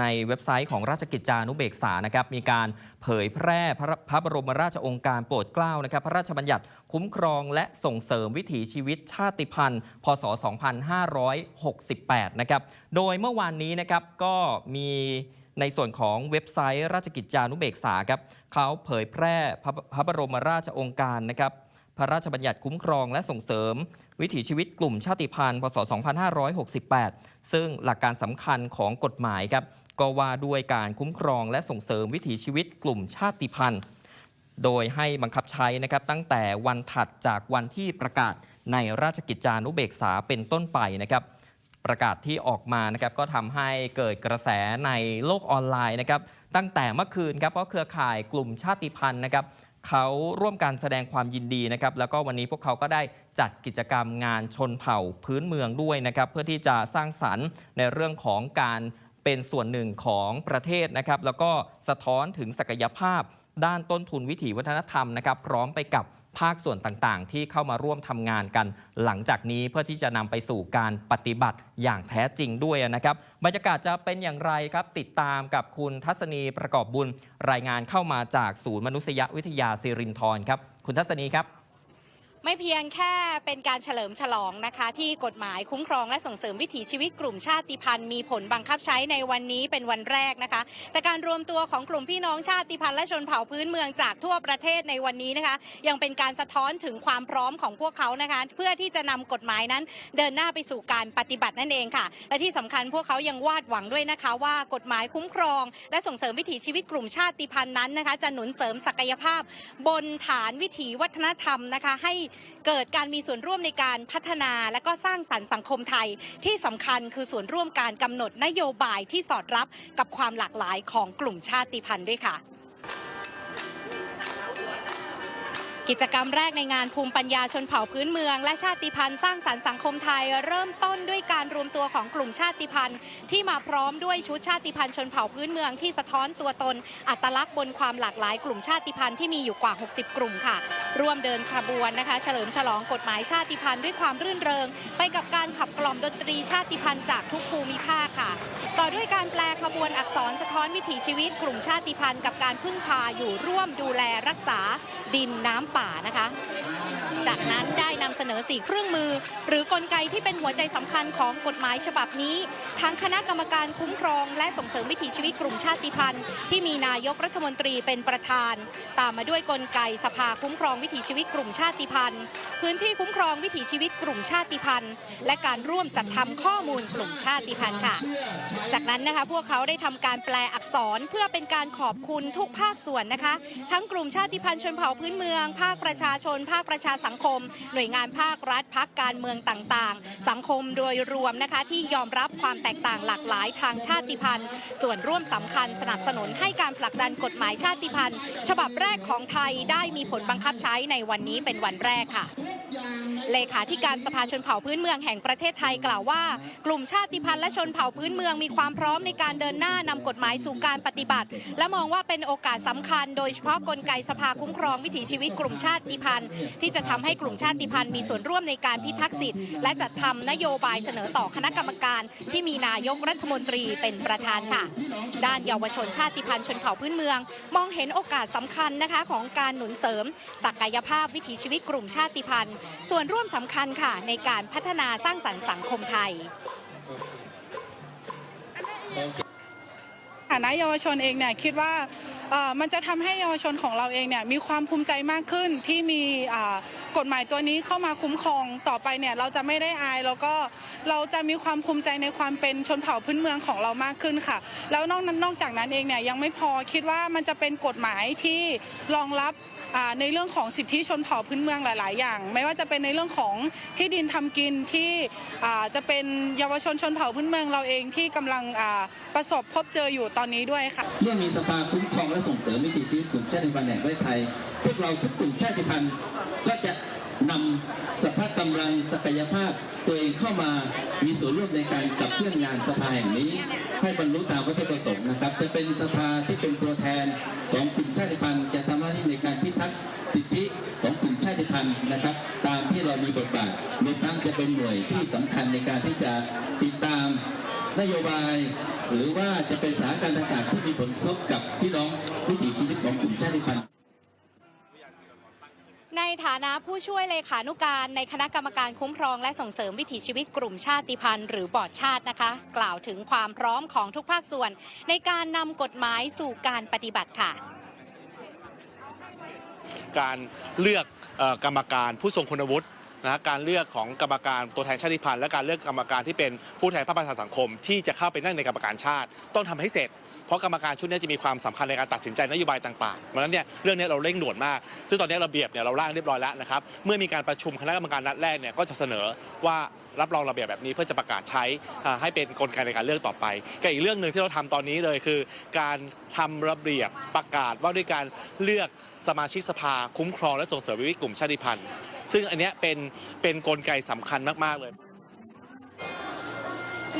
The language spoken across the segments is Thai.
ในเว็บไซต์ของราชกิจจานุเบกษานะครับมีการเผยแพร่พระพระบรมราชองค์การโปรดเกล้านะครับพระราชบัญญัติคุ้มครองและส่งเสริมวิถีชีวิตชาติพันธุ์พศ 2568 นะครับโดยเมื่อวานนี้นะครับก็มีในส่วนของเว็บไซต์ราชกิจจานุเบกษาครับเขาเผยแพร่พระพระบรมราชองค์การนะครับพระราชบัญญัติคุ้มครองและส่งเสริม วิถีชีวิตกลุ่มชาติพันธุ์ พศ 2568 ซึ่งหลักการสำคัญของกฎหมายครับ ก็ว่าด้วยการคุ้มครองและส่งเสริมวิถีชีวิตกลุ่มชาติพันธุ์ โดยให้บังคับใช้นะครับตั้งแต่วันถัดจากวันที่ประกาศในราชกิจจานุเบกษาเป็นต้นไปนะครับ ประกาศที่ออกมานะครับก็ทำให้เกิดกระแสในโลกออนไลน์นะครับ ตั้งแต่เมื่อคืนครับก็เครือข่ายกลุ่มชาติพันธุ์นะครับเขาร่วมกันแสดงความยินดีนะครับ แล้วก็วันนี้พวกเขาก็ได้จัดกิจกรรมงานชนเผ่าพื้นเมืองด้วยนะครับ เพื่อที่จะสร้างสรรค์ในเรื่องของการ เป็นส่วนหนึ่งของประเทศนะครับแล้วก็สะท้อนถึงศักยภาพ ด้านต้นทุนวิถีวัฒนธรรมนะครับพร้อมไปกับภาคส่วนต่างๆ ที่เข้ามาร่วมทำงานกัน หลังจากนี้เพื่อที่จะนำไปสู่การปฏิบัติอย่างแท้จริงด้วยนะครับบรรยากาศจะเป็นอย่างไรครับ ติดตามกับคุณทัศนีประกอบบุญรายงานเข้ามาจากศูนย์มนุษยวิทยาสิรินทรครับ คุณทัศนีครับ ไม่เพียงแค่เป็นการเฉลิมฉลองนะคะ ที่กฎหมายคุ้มครองและส่งเสริมวิถีชีวิตกลุ่มชาติพันธุ์มีผลบังคับใช้ในวันนี้เป็นวันแรกนะคะ แต่การรวมตัวของกลุ่มพี่น้องชาติพันธุ์และชนเผ่าพื้นเมืองจากทั่วประเทศในวันนี้นะคะ ยังเป็นการสะท้อนถึงความพร้อมของพวกเขานะคะ เพื่อที่จะนำกฎหมายนั้น เดินหน้าไปสู่การปฏิบัตินั่นเองค่ะ และที่สำคัญพวกเขายังวาดหวังด้วยนะคะว่ากฎหมายคุ้มครอง และส่งเสริมวิถีชีวิตกลุ่มชาติพันธุ์นั้นนะคะ จะหนุนเสริมศักยภาพ บนฐานวิถีวัฒนธรรมนะคะให้เกิดการมีส่วนร่วมในการพัฒนาและก็สร้างสรรค์สังคมไทย ที่สำคัญคือส่วนร่วมการกำหนดนโยบายที่สอดรับกับความหลากหลายของกลุ่มชาติพันธุ์ด้วยค่ะ กิจกรรมแรกในงานภูมิปัญญาชนเผ่าพื้นเมือง และชาติพันธุ์สร้างสรรค์สังคมไทย เริ่มต้นด้วยการรวมตัวของกลุ่มชาติพันธุ์ที่มาพร้อมด้วยชุดชาติพันธุ์ชนเผ่าพื้นเมืองที่สะท้อนตัวตน อัตลักษณ์บนความหลากหลายกลุ่มชาติพันธุ์ที่มีอยู่กว่า 60 กลุ่มค่ะ ร่วมเดินขบวนนะคะ เฉลิมฉลองกฎหมายชาติพันธุ์ด้วยความรื่นเริง ไปกับการขับกล่อมดนตรีชาติพันธุ์จากทุกภูมิภาคค่ะ ต่อด้วยการแปลขบวนอักษรสะท้อนวิถีชีวิต กลุ่มชาติพันธุ์กับการพึ่งพาอยู่ร่วมดูแลรักษา ดินน้ำป่านะคะ จากนั้นได้นำเสนอสี่เครื่องมือ หรือกลไกที่เป็นหัวใจสำคัญของกฎหมายฉบับนี้ทั้งคณะกรรมการคุ้มครอง และส่งเสริมวิถีชีวิตกลุ่มชาติพันธุ์ ที่มีนายกรัฐมนตรีเป็นประธาน ตามมาด้วยกลไกสภาคุ้มครองวิถีชีวิตกลุ่มชาติพันธุ์ พื้นที่คุ้มครองวิถีชีวิตกลุ่มชาติพันธุ์ และการร่วมจัดทำข้อมูลกลุ่มชาติพันธุ์ค่ะ จากนั้นนะคะพวกเขาได้ทำการแปลอักษรเพื่อเป็นการขอบคุณทุกภาคส่วนนะคะ ทั้งกลุ่มชาติพันธุ์ชนเผ่าพื้นเมือง ภาคประชาชน ภาคประชาสังคม หน่วยงานภาครัฐพักการเมืองต่างๆ สังคมโดยรวมนะคะที่ยอมรับความแตกต่างหลากหลายทางชาติพันธุ์ ส่วนร่วมสำคัญสนับสนุนให้การผลักดันกฎหมายชาติพันธุ์ ฉบับแรกของไทยได้มีผลบังคับใช้ในวันนี้เป็นวันแรกค่ะ เลขาธิการสภาชนเผ่าพื้นเมืองแห่งประเทศไทยกล่าวว่า กลุ่มชาติพันธุ์และชนเผ่าพื้นเมืองมีความพร้อมในการเดินหน้านำกฎหมายสู่การปฏิบัติ และมองว่าเป็นโอกาสสำคัญ โดยเฉพาะกลไกสภาคุ้มครองวิถีชีวิตกลุ่มชาติพันธุ์ที่จะทำให้กลุ่มชาติพันธุ์มีส่วนร่วมในการพิทักษ์สิทธิ์และจัดทำนโยบายเสนอต่อคณะกรรมการที่มีนายกรัฐมนตรีเป็นประธานค่ะ ด้านเยาวชนชาติพันธุ์ชนเผ่าพื้นเมือง มองเห็นโอกาสสำคัญนะคะของการหนุนเสริมศักยภาพวิถีชีวิตกลุ่มชาติพันธุ์ส่วนร่วมสำคัญค่ะในการพัฒนาสร้างสรรค์สังคมไทยฐานะเยาวชนเองเนี่ยคิดว่ามันจะทำให้เยาวชนของเราเองเนี่ยมีความภูมิใจมากขึ้นที่มีอ่า กฎหมายตัวนี้เข้ามาคุ้มครองต่อไปเนี่ยเราจะไม่ได้อาย แล้วก็เราจะมีความภูมิใจในความเป็นชนเผ่าพื้นเมืองของเรามากขึ้นค่ะ แล้วนอกนั้นนอกจากนั้นเองเนี่ยยังไม่พอคิดว่ามันจะเป็นกฎหมายที่รองรับในเรื่องของสิทธิชนเผ่าพื้นเมืองหลาย ๆ อย่าง ไม่ว่าจะเป็นในเรื่องของที่ดินทำกินที่จะเป็นเยาวชนชนเผ่าพื้นเมืองเราเองที่กำลังประสบพบเจออยู่ตอนนี้ด้วยค่ะ เมื่อมีสภาคุ้มครองและส่งเสริมวิถีชีวิตกลุ่มชาติพันธุ์แห่งประเทศไทย พวกเราทุกกลุ่มชาติพันธุ์ก็จะ นำสภาพกำลังศักยภาพตัวเองเข้ามามีส่วนร่วมในการขับเคลื่อนงานสภาแห่งนี้ ให้บรรลุตามวัตถุประสงค์นะครับ จะเป็นสภาที่เป็นตัวแทนของกลุ่มชาติพันธุ์จะทำหน้าที่ในการพิทักษ์สิทธิของกลุ่มชาติพันธุ์นะครับ ตามที่เรามีบทบาทรวมทั้งจะเป็นหน่วยที่สำคัญในการที่จะติดตามนโยบายหรือว่าจะเป็นสถานการณ์ต่างๆที่มีผลกระทบกับพี่น้องวิถีชีวิตของกลุ่มชาติพันธุ์ ฐานะผู้ช่วยเลขานุการในคณะกรรมการคุ้มครองและส่งเสริมวิถีชีวิตกลุ่มชาติพันธุ์หรือบอดชาตินะคะ กล่าวถึงความพร้อมของทุกภาคส่วน ในการนำกฎหมายสู่การปฏิบัติค่ะ การเลือกกรรมการผู้ทรงคุณวุฒินะการเลือกของกรรมการตัวแทนชาติพันธุ์และการเลือกกรรมการที่เป็นผู้แทนพระประชาสังคม ที่จะเข้าไปนั่งในกรรมการชาติ ต้องทำให้เสร็จ เพราะกรรมการชุดนี้จะมีความสำคัญในการตัดสินใจนโยบายต่างๆเพราะฉะนั้นเนี่ยเรื่องนี้เราเร่งด่วนมาก ซึ่งตอนนี้ระเบียบเนี่ยเราร่างเรียบร้อยแล้วนะครับ เมื่อมีการประชุมคณะกรรมการนัดแรกเนี่ยก็จะเสนอว่ารับรองระเบียบแบบนี้เพื่อจะประกาศใช้ให้เป็นกลไกในการเลือกต่อไปกับอีกเรื่องหนึ่งที่เราทำตอนนี้เลยคือ การทำระเบียบประกาศว่าด้วยการเลือกสมาชิกสภาคุ้มครองและส่งเสริมวิวิกลุ่มชาติพันธุ์ ซึ่งอันนี้เป็นเป็นกลไกสำคัญมากๆเลย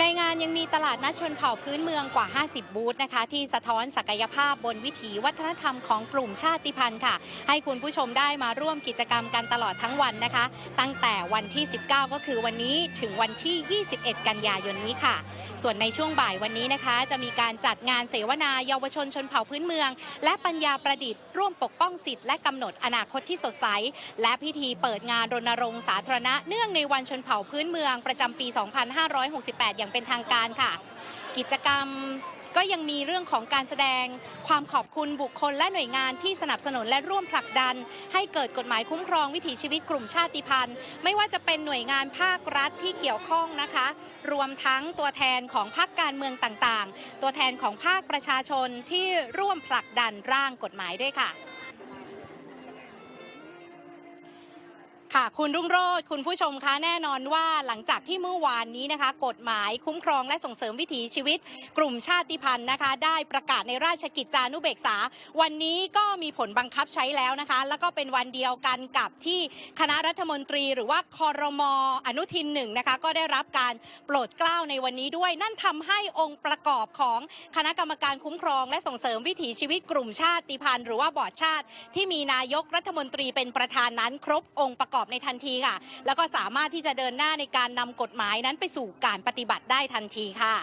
ในงานยังมีตลาดนัดชนเผ่าพื้นเมืองกว่า 50 บูธนะคะ ที่สะท้อนศักยภาพบนวิถีวัฒนธรรมของกลุ่มชาติพันธุ์ค่ะ ให้คุณผู้ชมได้มาร่วมกิจกรรมกันตลอดทั้งวันนะคะ ตั้งแต่วันที่ 19 ก็คือวันนี้ถึงวันที่ 21 กันยายนนี้ค่ะ ส่วนในช่วงบ่ายวันนี้นะคะ จะมีการจัดงานเสวนาเยาวชนชนเผ่าพื้นเมือง และปัญญาประดิษฐ์ร่วมปกป้องสิทธิและกำหนดอนาคตที่สดใส และพิธีเปิดงานรณรงค์สาธารณะเนื่องในวันชนเผ่าพื้นเมืองประจำปี 2568 อย่างเป็นทางการค่ะ กิจกรรมก็ยังมีเรื่องของการแสดงความขอบคุณบุคคลและหน่วยงานที่สนับสนุนและร่วมผลักดัน ให้เกิดกฎหมายคุ้มครองวิถีชีวิตกลุ่มชาติพันธุ์ ไม่ว่าจะเป็นหน่วยงานภาครัฐที่เกี่ยวข้องนะคะ รวมทั้งตัวแทนของภาคการเมืองต่างๆ ตัวแทนของภาคประชาชนที่ร่วมผลักดันร่างกฎหมายด้วยค่ะ ค่ะ คุณรุ่งโรจน์คุณผู้ชมคะแน่นอนว่าหลังจากที่เมื่อวานนี้นะคะ กฎหมายคุ้มครองและส่งเสริมวิถีชีวิต กลุ่มชาติพันธุ์นะคะ ได้ประกาศในราชกิจจานุเบกษา วันนี้ก็มีผลบังคับใช้แล้วนะคะ แล้วก็เป็นวันเดียวกันกับที่คณะรัฐมนตรี หรือว่าคอรมออนุทินหนึ่งนะคะ ก็ได้รับการโปรดเกล้าในวันนี้ด้วย นั่นทำให้องค์ประกอบของคณะกรรมการคุ้มครอง และส่งเสริมวิถีชีวิต กลุ่มชาติพันธุ์หรือว่าบอร์ดชาติ ที่มีนายกรัฐมนตรีเป็นประธานนั้นครบองค์ประกอบในทันทีค่ะ แล้วก็สามารถที่จะเดินหน้าในการนำกฎหมายนั้นไปสู่การปฏิบัติได้ทันทีค่ะ